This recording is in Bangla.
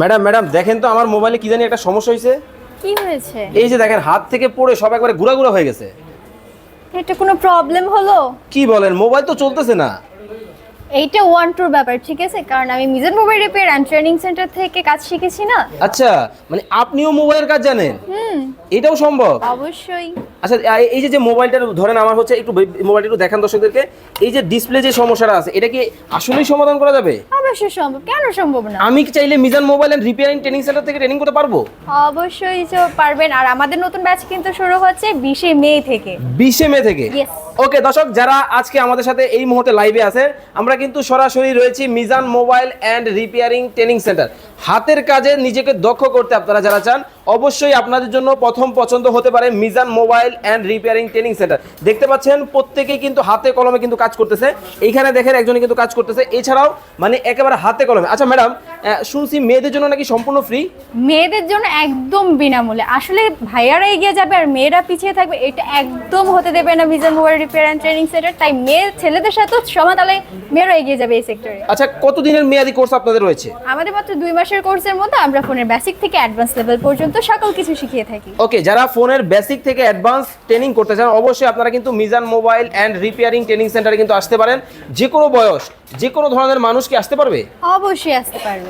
ম্যাডাম ম্যাডাম দেখেন তো আমার মোবাইলে কি জানি একটা সমস্যা হয়েছে কি হয়েছে? এই যে দেখেন হাত থেকে পড়ে সব একবারে ঘুরা ঘুরা হয়ে গেছে। এটা কোনো প্রবলেম হলো? কি বলেন মোবাইল তো চলতেছে না। এইটা ওয়ান টুর ব্যাপার ঠিক আছে? কারণ আমি Mizan mobile repair and training centre থেকে কাজ শিখেছি না। আচ্ছা মানে আপনিও মোবাইলের কাজ জানেন? হুম। এটাও সম্ভব? অবশ্যই। আচ্ছা এই যে যে মোবাইলটা ধরেন আমার হচ্ছে একটু মোবাইলটা একটু দেখান দর্শকদেরকে। এই যে ডিসপ্লে যে সমস্যাটা আছে এটা কি আসলেই সমাধান করা যাবে? অবশ্যই সম্ভব। কেন সম্ভব না? আমি কি চাইলে Mizan mobile and repairing training centre থেকে ট্রেনিং করতে পারব? অবশ্যই তো পারবেন। আর আমাদের নতুন ব্যাচ কিন্তু শুরু হচ্ছে বিশে মে থেকে। বিশে মে থেকে? ওকে দর্শক যারা আজকে আমাদের সাথে এই মুহূর্তে লাইভে আছে আমরা কিন্তু সরাসরি রয়েছি Mizan mobile and repairing training centre হাতের কাজে নিজেকে দক্ষ করতে আপনারা যারা চান অবশ্যই আপনাদের জন্য প্রথম পছন্দ হতে পারে Mizan mobile and repairing training centre দেখতে পাচ্ছেন প্রত্যেকেই কিন্তু হাতে কলমে কিন্তু কাজ করতেছে। এইখানে দেখেন একজনে কিন্তু কাজ করতেছে। এছাড়াও মানে একেবারে হাতে কলমে। আচ্ছা ম্যাডাম শুনছি মেয়েদের জন্য নাকি সম্পূর্ণ ফ্রি মেয়েদের জন্য একদম বিনামূল্যে। আসলে ভাইয়ারা এগিয়ে যাবে আর মেয়েরা পিছিয়ে থাকবে এটা একদম হতে দেবে না Mizan mobile repair and training centre তাই মেয়ে ছেলেদের সাথে সমান তাহলে মেয়েরা এগিয়ে যাবে এই সেক্টরে আচ্ছা কতদিনের মেয়াদি কোর্স আপনাদের রয়েছে? আমাদের মাত্র দুই মাসের কোর্সের মধ্যে আমরা ফোনের বেসিক থেকে অ্যাডভান্স লেভেল পর্যন্ত সকল কিছু শিখিয়ে থাকি। ওকে যারা ফোনের বেসিক থেকে অ্যাডভান্স ট্রেনিং করতে চান অবশ্যই আপনারা কিন্তু Mizan mobile and repairing training সেন্টারে কিন্তু আসতে পারেন। যে কোনো বয়স যে কোনো ধরনের মানুষ কি আসতে পারবে? অবশ্যই আসতে পারবে।